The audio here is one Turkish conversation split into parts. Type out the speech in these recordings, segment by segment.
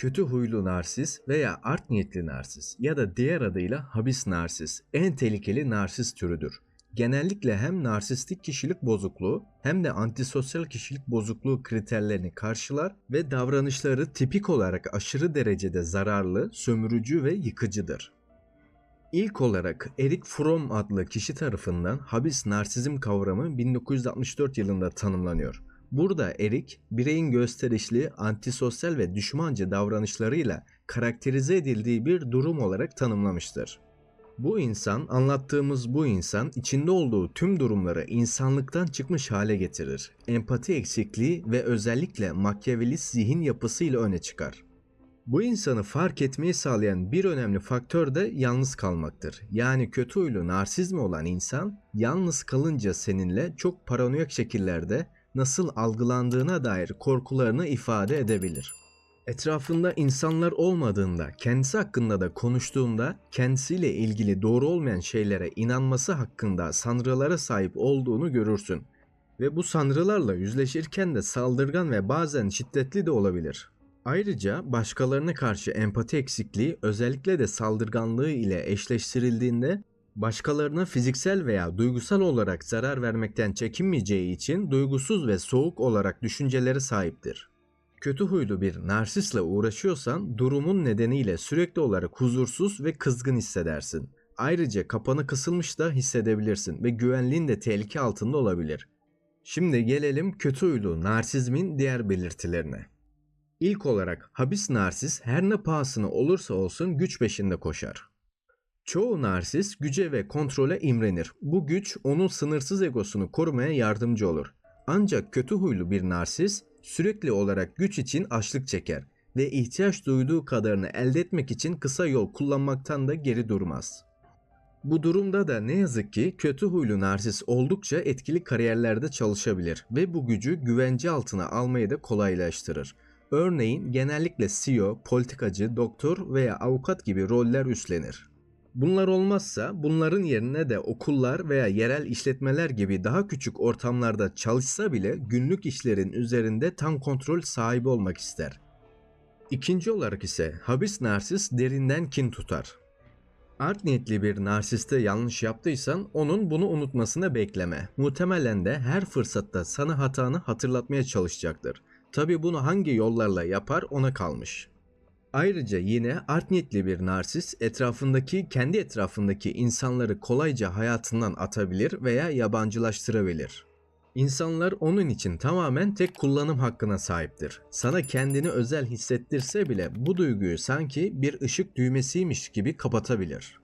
kötü huylu narsis veya art niyetli narsis ya da diğer adıyla habis narsis en tehlikeli narsis türüdür. Genellikle hem narsistik kişilik bozukluğu hem de antisosyal kişilik bozukluğu kriterlerini karşılar ve davranışları tipik olarak aşırı derecede zararlı, sömürücü ve yıkıcıdır. İlk olarak Erik Fromm adlı kişi tarafından habis narsizm kavramı 1964 yılında tanımlanıyor. Burada Erik, bireyin gösterişli, antisosyal ve düşmanca davranışlarıyla karakterize edildiği bir durum olarak tanımlamıştır. Bu insan, anlattığımız bu insan içinde olduğu tüm durumları insanlıktan çıkmış hale getirir. Empati eksikliği ve özellikle makyavelist zihin yapısıyla öne çıkar. Bu insanı fark etmeyi sağlayan bir önemli faktör de yalnız kalmaktır. Yani kötü huylu narsizmi olan insan yalnız kalınca seninle çok paranoyak şekillerde nasıl algılandığına dair korkularını ifade edebilir. Etrafında insanlar olmadığında, kendisi hakkında da konuştuğunda kendisiyle ilgili doğru olmayan şeylere inanması hakkında sanrılara sahip olduğunu görürsün. Ve bu sanrılarla yüzleşirken de saldırgan ve bazen şiddetli de olabilir. Ayrıca başkalarına karşı empati eksikliği özellikle de saldırganlığı ile eşleştirildiğinde başkalarına fiziksel veya duygusal olarak zarar vermekten çekinmeyeceği için duygusuz ve soğuk olarak düşüncelere sahiptir. Kötü huylu bir narsistle uğraşıyorsan durumun nedeniyle sürekli olarak huzursuz ve kızgın hissedersin. Ayrıca kapanı kısılmış da hissedebilirsin ve güvenliğin de tehlike altında olabilir. Şimdi gelelim kötü huylu narsizmin diğer belirtilerine. İlk olarak habis narsis her ne pahasına olursa olsun güç peşinde koşar. Çoğu narsis güce ve kontrole imrenir. Bu güç onun sınırsız egosunu korumaya yardımcı olur. Ancak kötü huylu bir narsis sürekli olarak güç için açlık çeker ve ihtiyaç duyduğu kadarını elde etmek için kısa yol kullanmaktan da geri durmaz. Bu durumda da ne yazık ki kötü huylu narsis oldukça etkili kariyerlerde çalışabilir ve bu gücü güvence altına almayı da kolaylaştırır. Örneğin genellikle CEO, politikacı, doktor veya avukat gibi roller üstlenir. Bunlar olmazsa bunların yerine de okullar veya yerel işletmeler gibi daha küçük ortamlarda çalışsa bile günlük işlerin üzerinde tam kontrol sahibi olmak ister. İkinci olarak ise habis narsis derinden kin tutar. Art niyetli bir narsiste yanlış yaptıysan onun bunu unutmasını bekleme. Muhtemelen de her fırsatta sana hatanı hatırlatmaya çalışacaktır. Tabi bunu hangi yollarla yapar ona kalmış. Ayrıca yine art niyetli bir narsis etrafındaki kendi etrafındaki insanları kolayca hayatından atabilir veya yabancılaştırabilir. İnsanlar onun için tamamen tek kullanım hakkına sahiptir. Sana kendini özel hissettirse bile bu duyguyu sanki bir ışık düğmesiymiş gibi kapatabilir.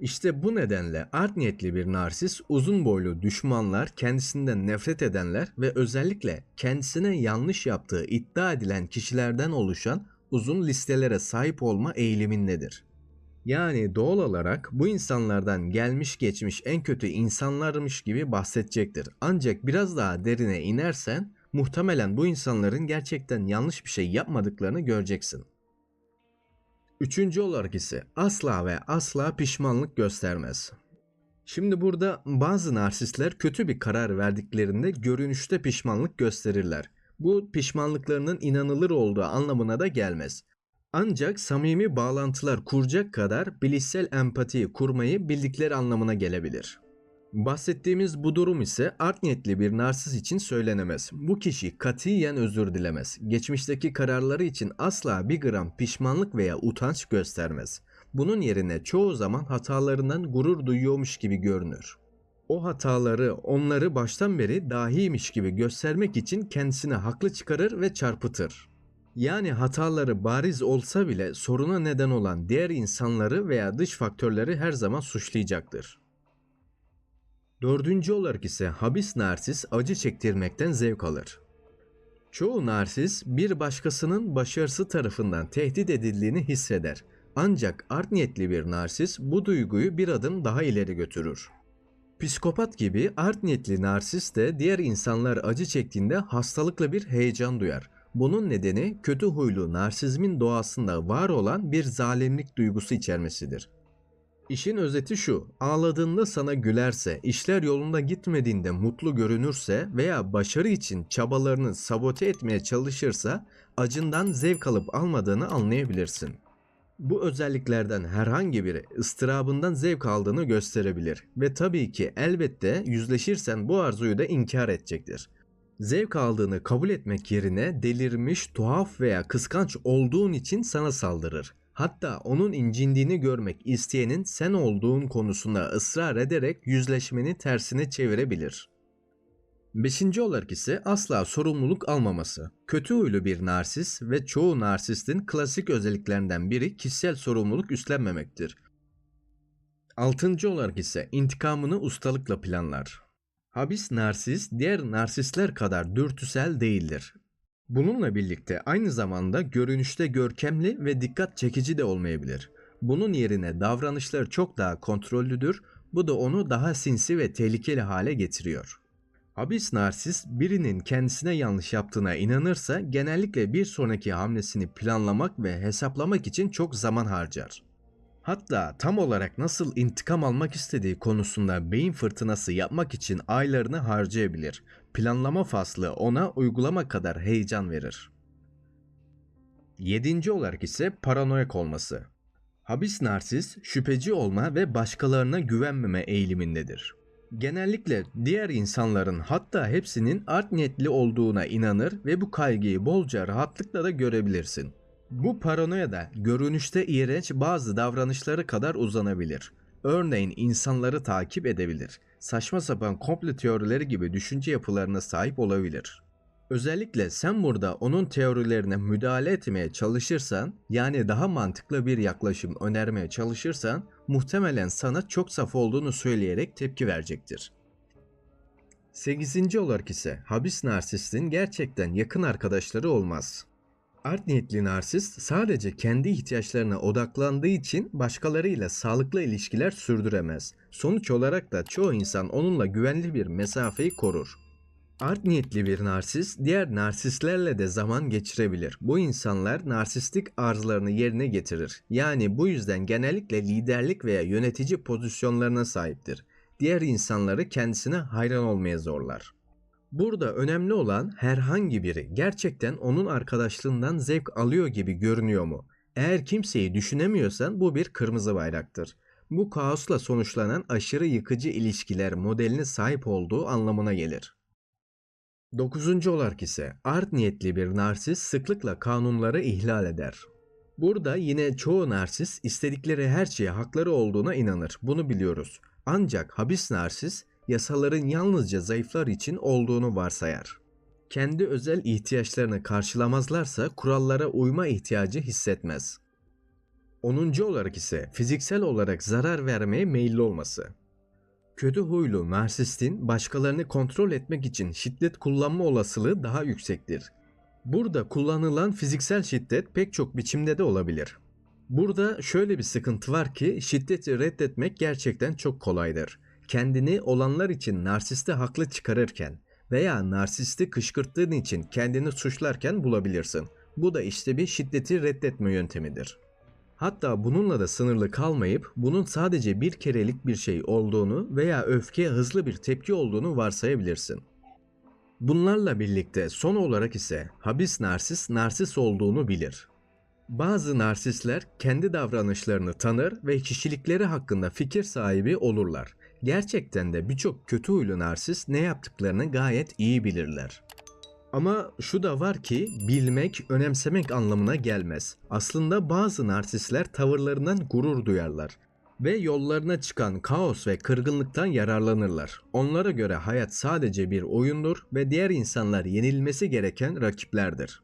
İşte bu nedenle art niyetli bir narsis uzun boylu düşmanlar, kendisinden nefret edenler ve özellikle kendisine yanlış yaptığı iddia edilen kişilerden oluşan uzun listelere sahip olma eğilimindedir. Yani doğal olarak bu insanlardan gelmiş geçmiş en kötü insanlarmış gibi bahsedecektir. Ancak biraz daha derine inersen muhtemelen bu insanların gerçekten yanlış bir şey yapmadıklarını göreceksin. Üçüncü olarak ise asla ve asla pişmanlık göstermez. Şimdi burada bazı narsistler kötü bir karar verdiklerinde görünüşte pişmanlık gösterirler. Bu pişmanlıklarının inanılır olduğu anlamına da gelmez. Ancak samimi bağlantılar kuracak kadar bilişsel empatiyi kurmayı bildikleri anlamına gelebilir. Bahsettiğimiz bu durum ise art niyetli bir narsis için söylenemez. Bu kişi katiyen özür dilemez. Geçmişteki kararları için asla bir gram pişmanlık veya utanç göstermez. Bunun yerine çoğu zaman hatalarından gurur duyuyormuş gibi görünür. O hataları onları baştan beri dahiymiş gibi göstermek için kendisine haklı çıkarır ve çarpıtır. Yani hataları bariz olsa bile soruna neden olan diğer insanları veya dış faktörleri her zaman suçlayacaktır. Dördüncü olarak ise habis narsis acı çektirmekten zevk alır. Çoğu narsis bir başkasının başarısı tarafından tehdit edildiğini hisseder. Ancak art niyetli bir narsis bu duyguyu bir adım daha ileri götürür. Psikopat gibi art niyetli narsis de diğer insanlar acı çektiğinde hastalıkla bir heyecan duyar. Bunun nedeni kötü huylu narsizmin doğasında var olan bir zalimlik duygusu içermesidir. İşin özeti şu, ağladığında sana gülerse, işler yolunda gitmediğinde mutlu görünürse veya başarı için çabalarını sabote etmeye çalışırsa acından zevk alıp almadığını anlayabilirsin. Bu özelliklerden herhangi biri ıstırabından zevk aldığını gösterebilir ve tabii ki elbette yüzleşirsen bu arzuyu da inkar edecektir. Zevk aldığını kabul etmek yerine delirmiş, tuhaf veya kıskanç olduğun için sana saldırır. Hatta onun incindiğini görmek isteyenin sen olduğun konusunda ısrar ederek yüzleşmeni tersine çevirebilir. Beşinci olarak ise asla sorumluluk almaması. Kötü huylu bir narsis ve çoğu narsistin klasik özelliklerinden biri kişisel sorumluluk üstlenmemektir. Altıncı olarak ise intikamını ustalıkla planlar. Habis narsis diğer narsistler kadar dürtüsel değildir. Bununla birlikte aynı zamanda görünüşte görkemli ve dikkat çekici de olmayabilir. Bunun yerine davranışları çok daha kontrollüdür. Bu da onu daha sinsi ve tehlikeli hale getiriyor. Habis narsist birinin kendisine yanlış yaptığına inanırsa genellikle bir sonraki hamlesini planlamak ve hesaplamak için çok zaman harcar. Hatta tam olarak nasıl intikam almak istediği konusunda beyin fırtınası yapmak için aylarını harcayabilir. Planlama faslı ona uygulama kadar heyecan verir. Yedinci olarak ise paranoyak olması. Habis narsis şüpheci olma ve başkalarına güvenmeme eğilimindedir. Genellikle diğer insanların hatta hepsinin art niyetli olduğuna inanır ve bu kaygıyı bolca rahatlıkla da görebilirsin. Bu paranoya da görünüşte iğrenç bazı davranışları kadar uzanabilir. Örneğin insanları takip edebilir. Saçma sapan komplo teorileri gibi düşünce yapılarına sahip olabilir. Özellikle sen burada onun teorilerine müdahale etmeye çalışırsan, yani daha mantıklı bir yaklaşım önermeye çalışırsan, muhtemelen sana çok saf olduğunu söyleyerek tepki verecektir. 8. olarak ise habis narsistin gerçekten yakın arkadaşları olmaz. Art niyetli narsist sadece kendi ihtiyaçlarına odaklandığı için başkalarıyla sağlıklı ilişkiler sürdüremez. Sonuç olarak da çoğu insan onunla güvenli bir mesafeyi korur. Art niyetli bir narsist diğer narsistlerle de zaman geçirebilir. Bu insanlar narsistik arzularını yerine getirir. Yani bu yüzden genellikle liderlik veya yönetici pozisyonlarına sahiptir. Diğer insanları kendisine hayran olmaya zorlar. Burada önemli olan herhangi biri gerçekten onun arkadaşlığından zevk alıyor gibi görünüyor mu? Eğer kimseyi düşünemiyorsan bu bir kırmızı bayraktır. Bu kaosla sonuçlanan aşırı yıkıcı ilişkiler modeline sahip olduğu anlamına gelir. Dokuzuncu olarak ise art niyetli bir narsist sıklıkla kanunları ihlal eder. Burada yine çoğu narsist istedikleri her şeye hakları olduğuna inanır. Bunu biliyoruz. Ancak habis narsist yasaların yalnızca zayıflar için olduğunu varsayar. Kendi özel ihtiyaçlarını karşılamazlarsa kurallara uyma ihtiyacı hissetmez. 10. olarak ise fiziksel olarak zarar vermeye meyilli olması. Kötü huylu narsistin başkalarını kontrol etmek için şiddet kullanma olasılığı daha yüksektir. Burada kullanılan fiziksel şiddet pek çok biçimde de olabilir. Burada şöyle bir sıkıntı var ki şiddeti reddetmek gerçekten çok kolaydır. Kendini olanlar için narsiste haklı çıkarırken veya narsisti kışkırttığın için kendini suçlarken bulabilirsin. Bu da işte bir şiddeti reddetme yöntemidir. Hatta bununla da sınırlı kalmayıp bunun sadece bir kerelik bir şey olduğunu veya öfkeye hızlı bir tepki olduğunu varsayabilirsin. Bunlarla birlikte son olarak ise habis narsis narsis olduğunu bilir. Bazı narsistler kendi davranışlarını tanır ve kişilikleri hakkında fikir sahibi olurlar. Gerçekten de birçok kötü huylu narsist ne yaptıklarını gayet iyi bilirler. Ama şu da var ki bilmek, önemsemek anlamına gelmez. Aslında bazı narsistler tavırlarından gurur duyarlar ve yollarına çıkan kaos ve kırgınlıktan yararlanırlar. Onlara göre hayat sadece bir oyundur ve diğer insanlar yenilmesi gereken rakiplerdir.